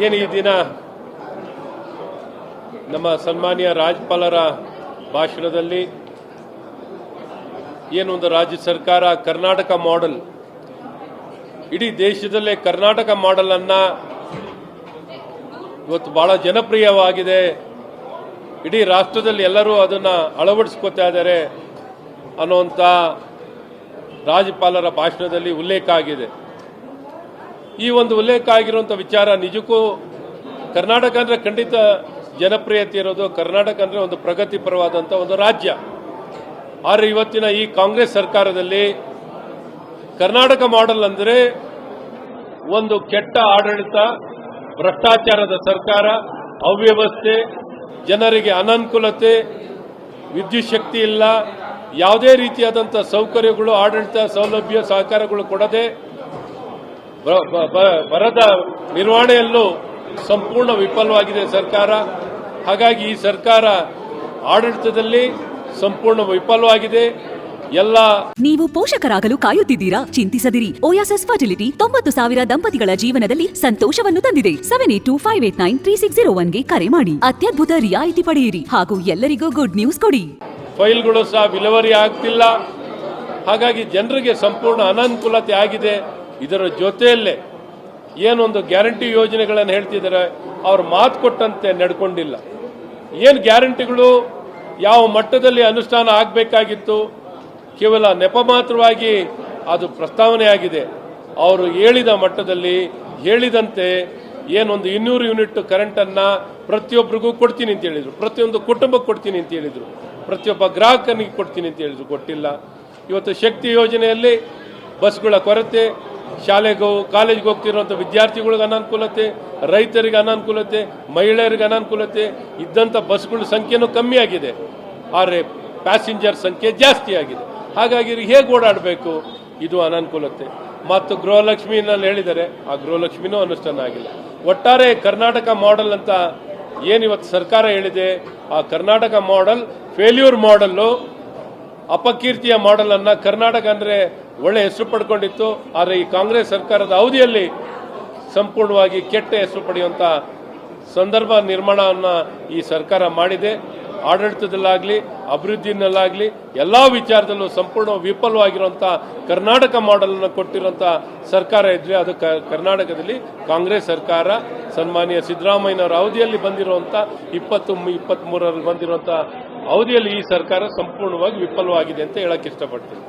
ಏನು ಈ ದಿನ ನಮ್ಮ ಸನ್ಮಾನ್ಯ ರಾಜ್ಯಪಾಲರ ಭಾಷಣದಲ್ಲಿ ಏನೊಂದು ರಾಜ್ಯ ಸರ್ಕಾರ ಕರ್ನಾಟಕ ಮಾಡೆಲ್ ಇಡೀ ದೇಶದಲ್ಲೇ ಕರ್ನಾಟಕ ಮಾಡೆಲ್ ಅನ್ನ ಇವತ್ತು ಬಹಳ ಜನಪ್ರಿಯವಾಗಿದೆ. ಇಡೀ ರಾಷ್ಟ್ರದಲ್ಲಿ ಎಲ್ಲರೂ ಅದನ್ನ ಅಳವಡಿಸ್ಕೊತಾ ಇದ್ದಾರೆ ಅನ್ನುವಂಥ ರಾಜ್ಯಪಾಲರ ಭಾಷಣದಲ್ಲಿ ಉಲ್ಲೇಖ ಆಗಿದೆ. ಈ ಒಂದು ಉಲ್ಲೇಖ ಆಗಿರುವಂಥ ವಿಚಾರ ನಿಜಕ್ಕೂ ಕರ್ನಾಟಕ ಅಂದ್ರೆ ಖಂಡಿತ ಜನಪ್ರಿಯತೆ ಇರೋದು. ಕರ್ನಾಟಕ ಅಂದ್ರೆ ಒಂದು ಪ್ರಗತಿಪರವಾದಂಥ ಒಂದು ರಾಜ್ಯ. ಆದರೆ ಇವತ್ತಿನ ಈ ಕಾಂಗ್ರೆಸ್ ಸರ್ಕಾರದಲ್ಲಿ ಕರ್ನಾಟಕ ಮಾಡೆಲ್ ಅಂದರೆ ಒಂದು ಕೆಟ್ಟ ಆಡಳಿತ, ಭ್ರಷ್ಟಾಚಾರದ ಸರ್ಕಾರ, ಅವ್ಯವಸ್ಥೆ, ಜನರಿಗೆ ಅನನುಕೂಲತೆ, ವಿದ್ಯುತ್ ಶಕ್ತಿ ಇಲ್ಲ, ಯಾವುದೇ ರೀತಿಯಾದಂಥ ಸೌಕರ್ಯಗಳು, ಆಡಳಿತ ಸೌಲಭ್ಯ, ಸಹಕಾರಗಳು ಕೊಡದೆ ಬರದ ನಿರ್ವಹಣೆಯಲ್ಲೂ ಸಂಪೂರ್ಣ ವಿಫಲವಾಗಿದೆ ಸರ್ಕಾರ. ಹಾಗಾಗಿ ಈ ಸರ್ಕಾರ ಆಡಳಿತದಲ್ಲಿ ಸಂಪೂರ್ಣ ವಿಫಲವಾಗಿದೆ. ಎಲ್ಲ ನೀವು ಪೋಷಕರಾಗಲು ಕಾಯುತ್ತಿದ್ದೀರಾ? ಚಿಂತಿಸದಿರಿ. ಓಯಾಸಸ್ ಫರ್ಟಿಲಿಟಿ ತೊಂಬತ್ತು ಸಾವಿರ ದಂಪತಿಗಳ ಜೀವನದಲ್ಲಿ ಸಂತೋಷವನ್ನು ತಂದಿದೆ. Seven eight two five eight nine three six zero ಒನ್ಗೆ ಕರೆ ಮಾಡಿ. ಅತ್ಯದ್ಭುತ ರಿಯಾಯಿತಿ ಪಡೆಯಿರಿ ಹಾಗೂ ಎಲ್ಲರಿಗೂ ಗುಡ್ ನ್ಯೂಸ್ ಕೊಡಿ. ಫೈಲ್ಗಳು ಸಹ ವಿಲೇವರಿ ಆಗ್ತಿಲ್ಲ. ಹಾಗಾಗಿ ಜನರಿಗೆ ಸಂಪೂರ್ಣ ಅನಾನುಕೂಲತೆ ಆಗಿದೆ. ಇದರ ಜೊತೆಯಲ್ಲೇ ಏನೊಂದು ಗ್ಯಾರಂಟಿ ಯೋಜನೆಗಳನ್ನು ಹೇಳ್ತಿದ್ದಾರೆ, ಅವ್ರು ಮಾತು ಕೊಟ್ಟಂತೆ ನಡ್ಕೊಂಡಿಲ್ಲ. ಏನು ಗ್ಯಾರಂಟಿಗಳು? ಯಾವ ಮಟ್ಟದಲ್ಲಿ ಅನುಷ್ಠಾನ ಆಗಬೇಕಾಗಿತ್ತು? ಕೇವಲ ನೆಪ ಮಾತ್ರವಾಗಿ ಅದು ಪ್ರಸ್ತಾವನೆ ಆಗಿದೆ ಅವರು ಹೇಳಿದ ಮಟ್ಟದಲ್ಲಿ ಹೇಳಿದಂತೆ ಏನೊಂದು ಇನ್ನೂರು ಯೂನಿಟ್ ಕರೆಂಟನ್ನು ಪ್ರತಿಯೊಬ್ಬರಿಗೂ ಕೊಡ್ತೀನಿ ಅಂತ ಹೇಳಿದರು. ಪ್ರತಿಯೊಂದು ಕುಟುಂಬಕ್ಕೆ ಕೊಡ್ತೀನಿ ಅಂತ ಹೇಳಿದರು. ಪ್ರತಿಯೊಬ್ಬ ಗ್ರಾಹಕನಿಗೆ ಕೊಡ್ತೀನಿ ಅಂತ ಹೇಳಿದರು. ಕೊಟ್ಟಿಲ್ಲ. ಇವತ್ತು ಶಕ್ತಿ ಯೋಜನೆಯಲ್ಲಿ ಬಸ್ಗಳ ಕೊರತೆ ಶಾಲೆಗೂ ಕಾಲೇಜ್ಗೆ ಹೋಗ್ತಿರುವಂಥ ವಿದ್ಯಾರ್ಥಿಗಳಿಗೆ ಅನಾನುಕೂಲತೆ, ರೈತರಿಗೆ ಅನಾನುಕೂಲತೆ, ಮಹಿಳೆಯರಿಗೆ ಅನಾನುಕೂಲತೆ, ಇದ್ದಂಥ ಬಸ್ಗಳ ಸಂಖ್ಯೆನೂ ಕಮ್ಮಿ ಆಗಿದೆ. ಆದರೆ ಪ್ಯಾಸೆಂಜರ್ ಸಂಖ್ಯೆ ಜಾಸ್ತಿ ಆಗಿದೆ. ಹಾಗಾಗಿ ಹೇಗೆ ಓಡಾಡಬೇಕು? ಇದು ಅನಾನುಕೂಲತೆ. ಮತ್ತು ಗೃಹಲಕ್ಷ್ಮಿನಲ್ಲಿ ಹೇಳಿದರೆ, ಆ ಗೃಹಲಕ್ಷ್ಮಿನೂ ಅನುಷ್ಠಾನ ಆಗಿಲ್ಲ. ಒಟ್ಟಾರೆ ಕರ್ನಾಟಕ ಮಾಡೆಲ್ ಅಂತ ಏನು ಇವತ್ತು ಸರ್ಕಾರ ಹೇಳಿದೆ, ಆ ಕರ್ನಾಟಕ ಮಾಡೆಲ್ ಫೇಲ್ಯೂರ್ ಮಾಡೆಲ್ಲು ಅಪಕೀರ್ತಿಯ ಮಾಡೆಲ್ ಅನ್ನ ಕರ್ನಾಟಕ ಅಂದ್ರೆ ಒಳ್ಳೆ ಹೆಸರು ಪಡ್ಕೊಂಡಿತ್ತು, ಆದರೆ ಈ ಕಾಂಗ್ರೆಸ್ ಸರ್ಕಾರದ ಅವಧಿಯಲ್ಲಿ ಸಂಪೂರ್ಣವಾಗಿ ಕೆಟ್ಟ ಹೆಸರು ಪಡೆಯುವಂತ ಸಂದರ್ಭ ನಿರ್ಮಾಣವನ್ನ ಈ ಸರ್ಕಾರ ಮಾಡಿದೆ. ಆಡಳಿತದಲ್ಲಾಗ್ಲಿ ಅಭಿವೃದ್ಧಿನಲ್ಲಾಗ್ಲಿ ಎಲ್ಲಾ ವಿಚಾರದಲ್ಲೂ ಸಂಪೂರ್ಣ ವಿಫಲವಾಗಿರುವಂತ ಕರ್ನಾಟಕ ಮಾಡೆಲ್ ಅನ್ನು ಕೊಟ್ಟಿರುವಂತ ಸರ್ಕಾರ ಇದ್ರೆ ಅದು ಕರ್ನಾಟಕದಲ್ಲಿ ಕಾಂಗ್ರೆಸ್ ಸರ್ಕಾರ, ಸನ್ಮಾನ್ಯ ಸಿದ್ದರಾಮಯ್ಯನವರ ಅವಧಿಯಲ್ಲಿ ಬಂದಿರುವಂತ ಇಪ್ಪತ್ತು ಇಪ್ಪತ್ತ್ ಮೂರರಲ್ಲಿ ಬಂದಿರುವಂತ ಅವಧಿಯಲ್ಲಿ ಈ ಸರ್ಕಾರ ಸಂಪೂರ್ಣವಾಗಿ ವಿಫಲವಾಗಿದೆ ಅಂತ ಹೇಳಕ್ ಇಷ್ಟಪಡ್ತೀನಿ.